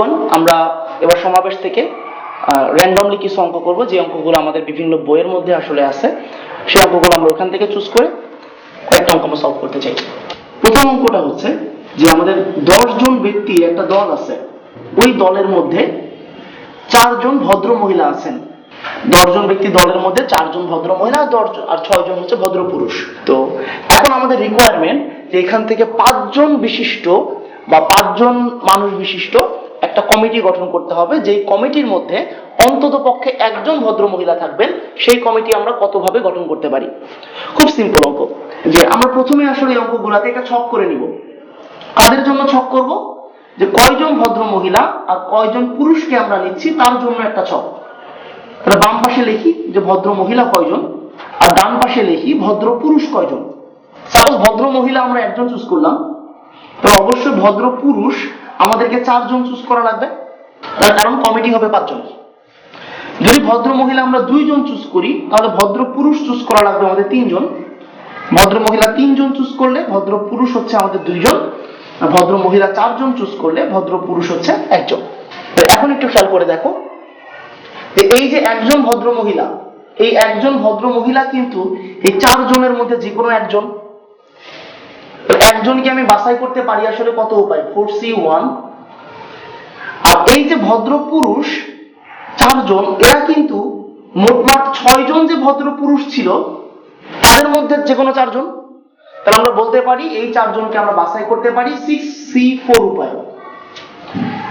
বন্ধুগণ, আমরা এবার সমাবেশ থেকে র্যান্ডমলি কিছু অঙ্ক করব। যে অঙ্কগুলো আমাদের বিভিন্ন বইয়ের মধ্যে আসলে আছে, সেই অঙ্কগুলো আমরা ওখান থেকে চুজ করে কয়েকটা অঙ্ক আমরা সলভ করতে চাই। প্রথম অঙ্কটা হচ্ছে যে আমাদের জন ব্যক্তির একটা দল আছে, ওই দলের মধ্যে চারজন ভদ্র মহিলা আছেন। দশজন ব্যক্তি দলের মধ্যে চারজন ভদ্র মহিলা আর ছয়জন হচ্ছে ভদ্র পুরুষ। তো এখন আমাদের রিকোয়ারমেন্ট যে এখান থেকে পাঁচজন বিশিষ্ট বা পাঁচজন মানুষ বিশিষ্ট একটা কমিটি গঠন করতে হবে, যেই কমিটির মধ্যে অন্তত পক্ষে একজন ভদ্র মহিলা থাকবেন, সেই কমিটি আমরা কতভাবে গঠন করতে পারি? খুব সিম্পল অঙ্ক। যে আমরা প্রথমে আসলে এই অঙ্কগুলাতে একটা ছক করে নিব। কাদের জন্য ছক করব? যে কয়জন ভদ্র মহিলা আর কয়জন পুরুষকে আমরা নিচ্ছি, তার জন্য একটা ছক। তাহলে বাম পাশে লিখি যে ভদ্র মহিলা কয়জন, আর ডান পাশে লিখি ভদ্র পুরুষ কয়জন। সাপোজ ভদ্র মহিলা আমরা একজন চুজ করলাম, তাহলে অবশ্যই ভদ্র পুরুষ আমাদেরকে চারজন চুজ করা লাগবে। তার কারণ কমিটি হবে পাঁচজন। যদি ভদ্র মহিলা আমরা দুইজন চুজ করি, তাহলে ভদ্র পুরুষ চুজ করা লাগবে আমাদের তিনজন। ভদ্র মহিলা তিনজন চুজ করলে ভদ্র পুরুষ হচ্ছে আমাদের দুইজন। ভদ্র মহিলা চারজন চুজ করলে ভদ্র পুরুষ হচ্ছে একজন। এখন একটু খেয়াল করে দেখো এই যে একজন ভদ্র মহিলা, এই একজন ভদ্র মহিলা কিন্তু এই চারজনের মধ্যে যে কোনো একজন একজনকে আমি বাছাই করতে পারি আসলে কত উপায়? ফোর সি ওয়ান আর এই যে ভদ্র পুরুষ, চারজন, এরা কিন্তু মোটমাট ছয়জন যে ভদ্র পুরুষ ছিল, তাদের মধ্যে যে কোনো চারজন। তাহলে আমরা বলতে পারি এই চারজনকে আমরা বাছাই করতে পারি সিক্স সি ফোর উপায়।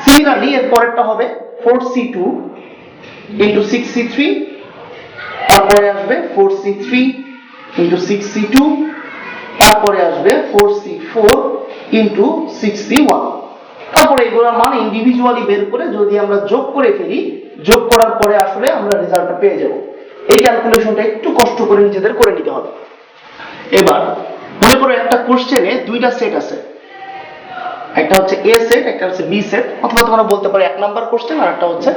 সিমিলারলি এর পরেরটা হবে four C two into six C three তারপরে আসবে four C three into six C two তারপরে আসবে four C four into six C one তারপরে এগুলোর মান ইন্ডিভিজুয়ালি বের করে যদি আমরা যোগ করে ফেলি, যোগ করার পরে আসলে আমরা রেজাল্টটা পেয়ে যাব। এই ক্যালকুলেশনটা একটু কষ্ট করে নিজেদের করে নিতে হবে। এবার মনে করো একটা কোশ্চেনে দুইটা সেট আছে। একটা হচ্ছে এ সেট একটা হচ্ছে বি সেট অথবা তোমরা বলতে পারো এক নাম্বার কোশ্চেন আর একটা হচ্ছে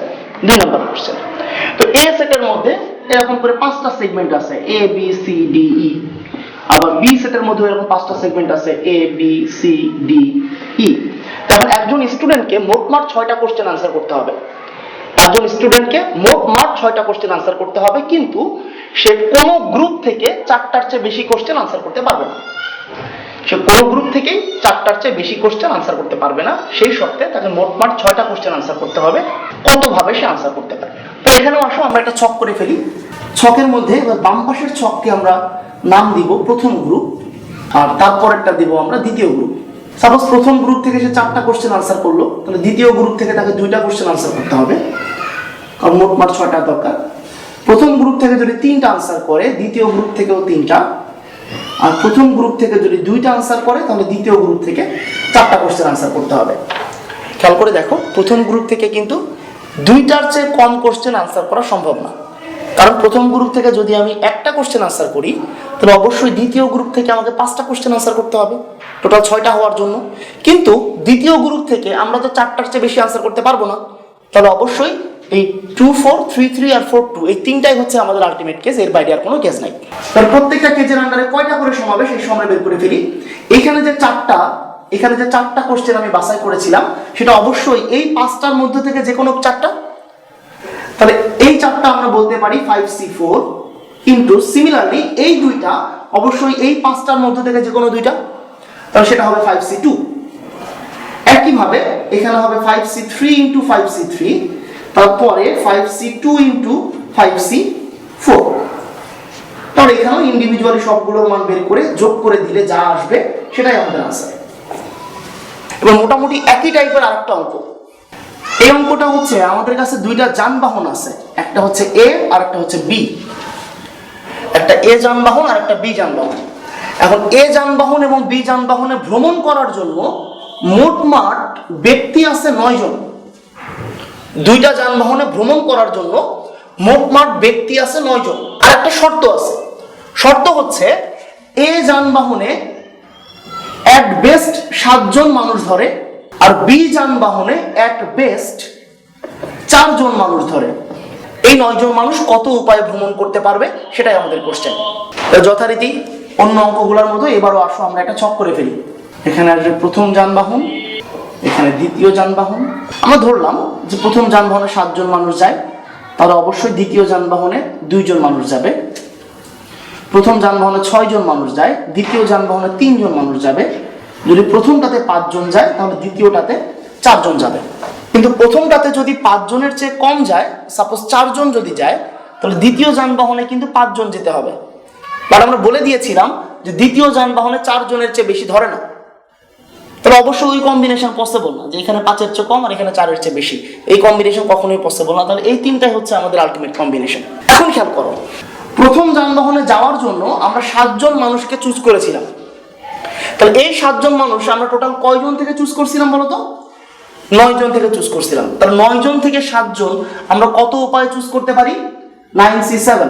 দুই নাম্বার কোশ্চেন তো এ সেটের মধ্যে এরকম করে পাঁচটা সেগমেন্ট আছে A B C D E আবার বি সেটের মধ্যে এরকম পাঁচটা সেগমেন্ট আছে A B C D E তখন একজন স্টুডেন্টকে মোটমাট ছয়টা কোশ্চেন আনসার করতে হবে। একজন স্টুডেন্টকে মোটমাট ছয়টা কোশ্চেন আনসার করতে হবে, কিন্তু সে কোনো গ্রুপ থেকে চারটার চেয়ে বেশি কোশ্চেন আনসার করতে পারবে না। সে কোনো গ্রুপ থেকেই চারটার চেয়ে বেশি কোশ্চেন আনসার করতে পারবে না। সেই শর্তে তাকে মোটমাট ছয়টা কোশ্চেন আনসার করতে হবে, কতভাবে সে আনসার করতে পারবে। তো এখানেও আসো, আমরা একটা ছক করে ফেলি। ছকের মধ্যে এবার বাম পাশের ছককে আমরা নাম দিব প্রথম গ্রুপ আর তারপরেরটা দিব আমরা দ্বিতীয় গ্রুপ সাপোজ প্রথম গ্রুপ থেকে সে চারটা কোশ্চেন আনসার করল, তাহলে দ্বিতীয় গ্রুপ থেকে তাকে দুইটা কোশ্চেন আনসার করতে হবে। কারণ মোটমাট ছয়টা দরকার। প্রথম গ্রুপ থেকে যদি তিনটা আনসার করে, দ্বিতীয় গ্রুপ থেকেও তিনটা। আর প্রথম গ্রুপ থেকে যদি দুইটা আনসার করে, তাহলে দ্বিতীয় গ্রুপ থেকে চারটা কোশ্চেন আনসার করতে হবে। খেয়াল করে দেখো, প্রথম গ্রুপ থেকে কিন্তু দুইটার চেয়ে কম কোশ্চেন আনসার করা সম্ভব না। কারণ প্রথম গ্রুপ থেকে যদি আমি একটা কোশ্চেন আনসার করি তাহলে অবশ্যই দ্বিতীয় গ্রুপ থেকে আমাকে পাঁচটা কোশ্চেন আনসার করতে হবে টোটাল ছয়টা হওয়ার জন্য। কিন্তু দ্বিতীয় গ্রুপ থেকে আমরা তো চারটার চেয়ে বেশি আনসার করতে পারব না। তাহলে অবশ্যই এই টু ফোর থ্রি থ্রি আর ফোর টু এই তিনটাই হচ্ছে আমাদের আলটিমেট কেস এর বাইরে আর কোনো কেস নাই। তার প্রত্যেকটা কেজের আন্ডারে কয়টা করে সমাবেশ, এই সময় বের করে ফেলি। এখানে যে চারটা, এখানে যে চারটা কোশ্চেন আমি বাছাই করেছিলাম, সেটা অবশ্যই এই পাঁচটার মধ্যে থেকে যে কোনো চারটা। তাহলে এই চারটা আমরা বলতে পারি ফাইভ সি ফোর কিন্তু সিমিলারলি এই দুইটা অবশ্যই এই পাঁচটার মধ্যে থেকে যে কোনো দুইটা, তাহলে সেটা হবে ফাইভ সি টু একইভাবে এখানে হবে five C three into five C three তারপরে five C two into five C four তাহলে এখানেও ইন্ডিভিজুয়ালি সবগুলোর মান বের করে, যোগ করে দিলে যা আসবে, সেটাই আমাদের আনসার এবং মোটামুটি একই টাইপের আরেকটা অঙ্ক। এই অঙ্কটা হচ্ছে আমাদের কাছে দুইটা যানবাহন আছে, একটা হচ্ছে এ আর একটা হচ্ছে বি একটা এ যানবাহন আর একটা বি যানবাহন। এখন এ যানবাহন এবং বি যানবাহনে ভ্রমণ করার জন্য মোটমাট ব্যক্তি আছে নয় জন। দুইটা যানবাহনে ভ্রমণ করার জন্য মোটমাট ব্যক্তি আছে নয় জন। আর একটা শর্ত আছে। শর্ত হচ্ছে এ যানবাহনে অ্যাট বেস্ট সাতজন মানুষ ধরে আর বি যানবাহনে অ্যাট বেস্ট চারজন মানুষ ধরে। এই নয়জন মানুষ কত উপায়ে ভ্রমণ করতে পারবে? সেটাই আমাদের কোশ্চেন যথারীতি অন্য অঙ্কগুলোর মতো এবারও আসো, আমরা একটা ছক করে ফেলি। এখানে আসবে প্রথম যানবাহন, এখানে দ্বিতীয় যানবাহন। আমরা ধরলাম যে প্রথম যানবাহনে সাতজন মানুষ যায়, তাহলে অবশ্যই দ্বিতীয় যানবাহনে দুইজন মানুষ যাবে। প্রথম যানবাহনে ছয়জন মানুষ যায়, দ্বিতীয় যানবাহনে তিনজন মানুষ যাবে। যদি প্রথমটাতে পাঁচজন যায়, তাহলে দ্বিতীয়টাতে চারজন যাবে। কিন্তু প্রথমটাতে যদি পাঁচজনের চেয়ে কম যায় সাপোজ চারজন যদি যায়, তাহলে দ্বিতীয় যানবাহনে কিন্তু পাঁচজন যেতে হবে। বাট আমরা বলে দিয়েছিলাম যে দ্বিতীয় যানবাহনে চারজনের চেয়ে বেশি ধরে না। তাহলে অবশ্যই ওই কম্বিনেশন পসিবল না, যে এখানে পাঁচের চেয়ে কম আর এখানে চারের চেয়ে বেশি। এই কম্বিনেশন কখনোই পসিবল না। তাহলে এই তিনটাই হচ্ছে আমাদের আলটিমেট কম্বিনেশন এখন খেয়াল করো, প্রথম যানবাহনে যাওয়ার জন্য আমরা সাতজন মানুষকে চুজ করেছিলাম। তাহলে এই সাতজন মানুষ আমরা টোটাল কয়জন থেকে চুজ করছিলাম বলো তো নয় জন থেকে চুজ করছিলাম। তাহলে নয় জন থেকে সাতজন আমরা কত উপায়ে চুজ করতে পারি? নাইন সি সেভেন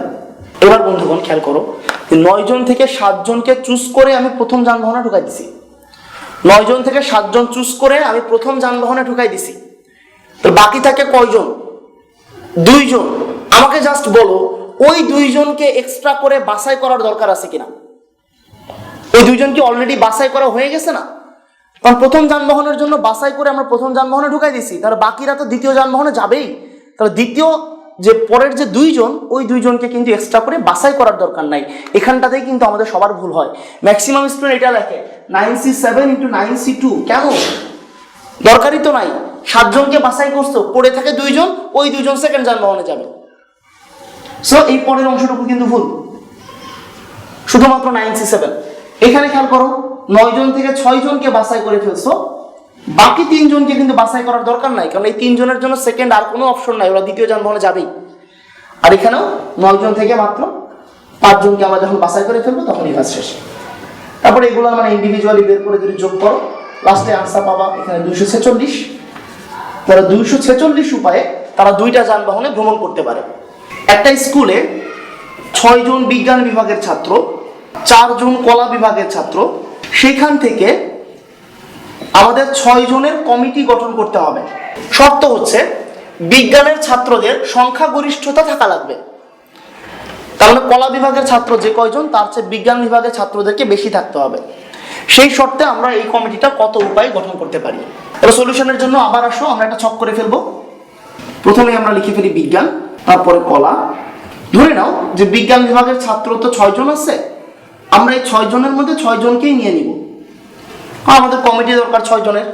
এবার বন্ধুগণ, খেয়াল করো নয় জন থেকে সাতজনকে চুজ করে আমি প্রথম যানবাহনে ঢুকাই দিছি। নয় জন থেকে সাতজন চুজ করে আমি প্রথম যানবাহনে ঢুকাই দিছি। তো বাকি থাকে কয়জন? দুইজন। আমাকে জাস্ট বলো, ওই দুইজনকে এক্সট্রা করে বাছাই করার দরকার আছে কিনা? ওই দুইজন কি অলরেডি বাছাই করা হয়ে গেছে না? কারণ প্রথম যানবাহনের জন্য বাছাই করে আমরা প্রথম যানবাহনে ঢুকাই দিছি তাহলে বাকিরা তো দ্বিতীয় যানবাহনে যাবেই। তাহলে দ্বিতীয় যে পরের যে দুইজন, ওই দুইজনকে কিন্তু এক্সট্রা করে বাছাই করার দরকার নাই। এখানটাতেই কিন্তু আমাদের সবার ভুল হয়। ম্যাক্সিমাম স্টুডেন্ট এটা লেখে nine C seven into nine C two কেন? দরকারই তো নাই। সাতজনকে বাছাই করছ, পড়ে থাকে দুইজন, ওই দুইজন সেকেন্ড যানবাহনে যাবে। সো এই পরের অংশটুকু কিন্তু ভুল। শুধুমাত্র নাইন সি সেভেন এখানে খেয়াল করো নয় জন থেকে ছয় জনকে বাছাই করে ফেলছো। বাকি তিনজনকে কিন্তু বাছাই করার দরকার নাই, কারণ এই তিনজনের জন্য সেকেন্ড আর কোনো অপশন নাই, ওরা দ্বিতীয় যানবাহনে যাবেই। আর এখানেও নয় জন থেকে মাত্র পাঁচজনকে আমরা যখন বাছাই করে ফেলব, তখনই কাজ শেষ। তারপরে এগুলো মানে ইন্ডিভিজুয়ালি বের করে যদি যোগ করো লাস্টে আনসার পাবা এখানে দুইশো ছেচল্লিশ। তারা দুইশো ছেচল্লিশ উপায়ে তারা দুইটা যানবাহনে ভ্রমণ করতে পারে। একটা স্কুলে ছয়জন বিজ্ঞান বিভাগের ছাত্র, চারজন কলা বিভাগের ছাত্র সেখান থেকে আমাদের ছয় জনের কমিটি গঠন করতে হবে। শর্ত হচ্ছে বিজ্ঞানের ছাত্রদের সংখ্যাগরিষ্ঠতা থাকা লাগবে। তার মানে কলা বিভাগের ছাত্র যে কয়জন, তার চেয়ে বিজ্ঞান বিভাগের ছাত্রদেরকে বেশি থাকতে হবে। সেই শর্তে আমরা এই কমিটিটা কত উপায়ে গঠন করতে পারি। এবার সলিউশনের জন্য আবার আসো, আমরা একটা ছক করে ফেলব। প্রথমে আমরা লিখে ফেলি বিজ্ঞান, তারপরে কলা। ধরে নাও যে বিজ্ঞান বিভাগের ছাত্র তো ছয়জন আছে আমরা এই ছয় জনের মধ্যে ছয় জনকেই নিয়ে নিব। আমাদের কমিটি দরকার ছয় জনের।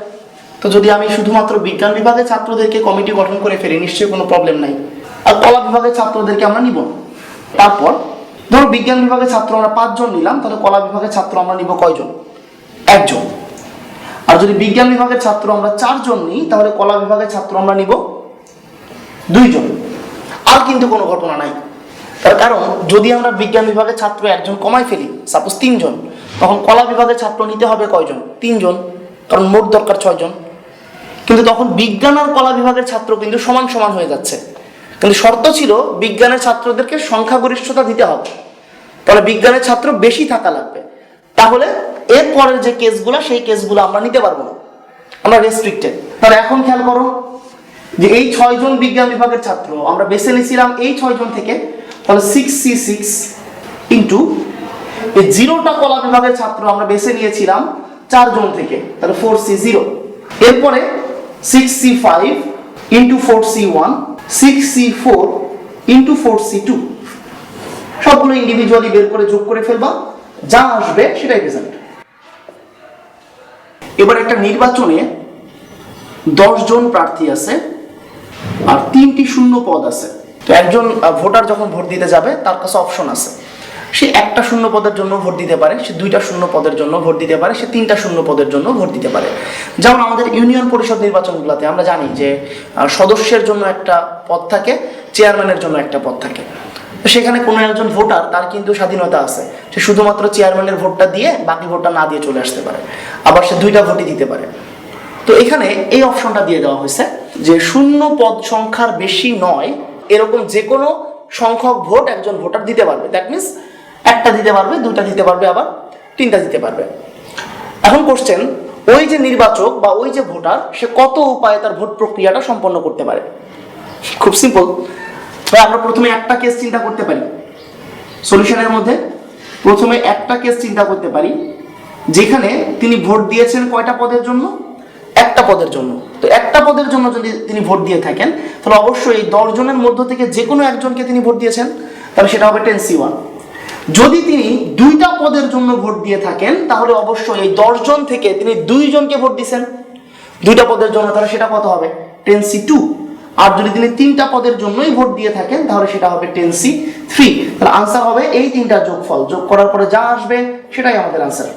তো যদি আমি শুধুমাত্র বিজ্ঞান বিভাগের ছাত্রদেরকে কমিটি গঠন করে ফেলি, নিশ্চয়ই কোনো প্রবলেম নাই। আর কলা বিভাগের ছাত্রদেরকে আমরা নিব তারপর, ধরো বিজ্ঞান বিভাগের ছাত্র আমরা পাঁচজন নিলাম, তাহলে কলা বিভাগের ছাত্র আমরা নিব কয়জন? একজন। আর যদি বিজ্ঞান বিভাগের ছাত্র আমরা চারজন নিই, তাহলে কলা বিভাগের ছাত্র আমরা নিব দুইজন। আর কিন্তু কোনো ঘটনা নাই। তার কারণ, যদি আমরা বিজ্ঞান বিভাগের ছাত্র একজন কমাই ফেলি সাপোজ তিনজন, তখন কলা বিভাগের ছাত্র নিতে হবে কয়জন? তিনজন, কারণ মোট দরকার ছয়জন। কিন্তু তখন বিজ্ঞান আর কলা বিভাগের ছাত্র কিন্তু সমান সমান হয়ে যাচ্ছে। কিন্তু শর্ত ছিল, বিজ্ঞানের ছাত্রদেরকে সংখ্যাগরিষ্ঠতা দিতে হবে। তাহলে বিজ্ঞানের ছাত্র বেশি থাকা লাগবে। তাহলে এর পরের যে কেসগুলো, সেই কেসগুলো আমরা নিতে পারব না। আমরা রেস্ট্রিক্টেড তাহলে এখন খেয়াল করো যে এই ছয়জন বিজ্ঞান বিভাগের ছাত্র, আমরা বেছে নিয়েছিলাম এই ছয়জন থেকে তাহলে সিক্স সি সিক্স ইন্টু এই জিরোটা কলা বিভাগের ছাত্র আমরা বেছে নিয়েছিলাম চারজন থেকে, তাহলে ফোর সি জিরো এরপরে six C five into four C one six C four into four C two সবগুলো ইন্ডিভিজুয়ালি বের করে যোগ করে ফেলবা, যা আসবে সেটাই রেজাল্ট এবার একটা নির্বাচনে দশ জন প্রার্থী আছে, আর তিনটি শূন্য পদ আছে। তো একজন ভোটার যখন ভোট দিতে যাবে, তার কাছে অপশন আছে। সে একটা শূন্য পদের জন্য ভোট দিতে পারে, সে দুইটা শূন্য পদের জন্য ভোট দিতে পারে, সে তিনটা শূন্য পদের জন্য ভোট দিতে পারে। যেমন আমাদের ইউনিয়ন পরিষদ নির্বাচনগুলোতে আমরা জানি যে সদস্যের জন্য একটা পদ থাকে, চেয়ারম্যানের জন্য একটা পদ থাকে। তো সেখানে কোনো একজন ভোটার, তার কিন্তু স্বাধীনতা আছে। সে শুধুমাত্র চেয়ারম্যানের ভোটটা দিয়ে, বাকি ভোটটা না দিয়ে চলে আসতে পারে। আবার সে দুইটা ভোটই দিতে পারে। তো এখানে এই অপশনটা দিয়ে দেওয়া হয়েছে যে, শূন্য পদ সংখ্যার বেশি নয় এরকম যে কোনো সংখ্যক ভোট একজন ভোটার দিতে পারবে। দ্যাট মিনস একটা দিতে পারবে দুটা দিতে পারবে, আবার তিনটা দিতে পারবে। এখন কোশ্চেন ওই যে নির্বাচক বা ওই যে ভোটার, সে কত উপায়ে তার ভোট প্রক্রিয়াটা সম্পন্ন করতে পারে? খুব সিম্পল আমরা প্রথমে একটা কেস চিন্তা করতে পারি। সলিউশনের মধ্যে প্রথমে একটা কেস চিন্তা করতে পারি, যেখানে তিনি ভোট দিয়েছেন কয়টা পদের জন্য? একটা পদের জন্য। তো একটা পদের জন্য যদি তিনি ভোট দিয়ে থাকেন, তাহলে অবশ্যই এই দশজনের মধ্য থেকে যে কোনো একজনকে তিনি ভোট দিয়েছেন, তাহলে সেটা হবে টেন সি ওয়ান। যদি তিনি দুইটা পদের জন্য ভোট দিয়ে থাকেন, তাহলে অবশ্যই এই দশজন থেকে তিনি দুইজনকে ভোট দিয়েছেন দুইটা পদের জন্য, তাহলে সেটা কত হবে? Ten C two. আর যদি তিনি তিনটা পদের জন্যই ভোট দিয়ে থাকেন, তাহলে সেটা হবে টেন সি থ্রি। তাহলে আনসার হবে এই তিনটা যোগফল। যোগ করার পরে যা আসবে, সেটাই আমাদের আনসার।